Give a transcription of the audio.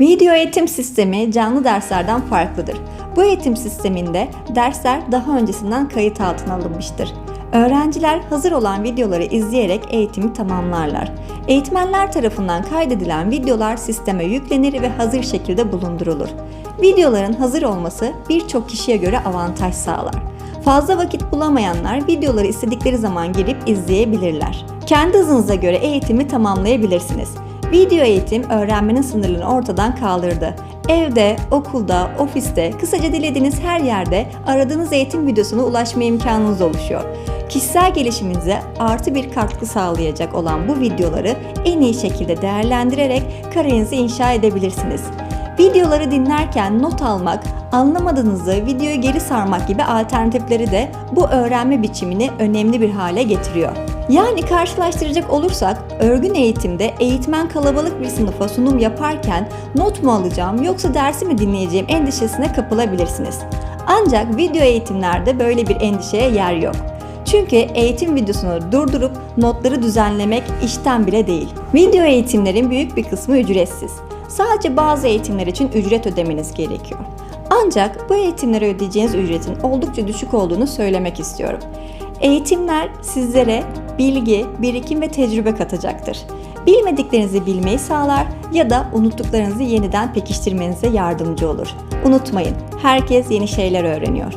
Video eğitim sistemi canlı derslerden farklıdır. Bu eğitim sisteminde dersler daha öncesinden kayıt altına alınmıştır. Öğrenciler hazır olan videoları izleyerek eğitimi tamamlarlar. Eğitmenler tarafından kaydedilen videolar sisteme yüklenir ve hazır şekilde bulundurulur. Videoların hazır olması birçok kişiye göre avantaj sağlar. Fazla vakit bulamayanlar videoları istedikleri zaman girip izleyebilirler. Kendi hızınıza göre eğitimi tamamlayabilirsiniz. Video eğitim öğrenmenin sınırlarını ortadan kaldırdı. Evde, okulda, ofiste, kısaca dilediğiniz her yerde aradığınız eğitim videosuna ulaşma imkanınız oluşuyor. Kişisel gelişiminize artı bir katkı sağlayacak olan bu videoları en iyi şekilde değerlendirerek kariyerinizi inşa edebilirsiniz. Videoları dinlerken not almak, anlamadığınızı videoyu geri sarmak gibi alternatifleri de bu öğrenme biçimini önemli bir hale getiriyor. Yani karşılaştıracak olursak örgün eğitimde eğitmen kalabalık bir sınıfa sunum yaparken not mu alacağım yoksa dersi mi dinleyeceğim endişesine kapılabilirsiniz. Ancak video eğitimlerde böyle bir endişeye yer yok. Çünkü eğitim videosunu durdurup notları düzenlemek işten bile değil. Video eğitimlerin büyük bir kısmı ücretsiz. Sadece bazı eğitimler için ücret ödemeniz gerekiyor. Ancak bu eğitimlere ödeyeceğiniz ücretin oldukça düşük olduğunu söylemek istiyorum. Eğitimler sizlere bilgi, birikim ve tecrübe katacaktır. Bilmediklerinizi bilmeyi sağlar ya da unuttuklarınızı yeniden pekiştirmenize yardımcı olur. Unutmayın, herkes yeni şeyler öğreniyor.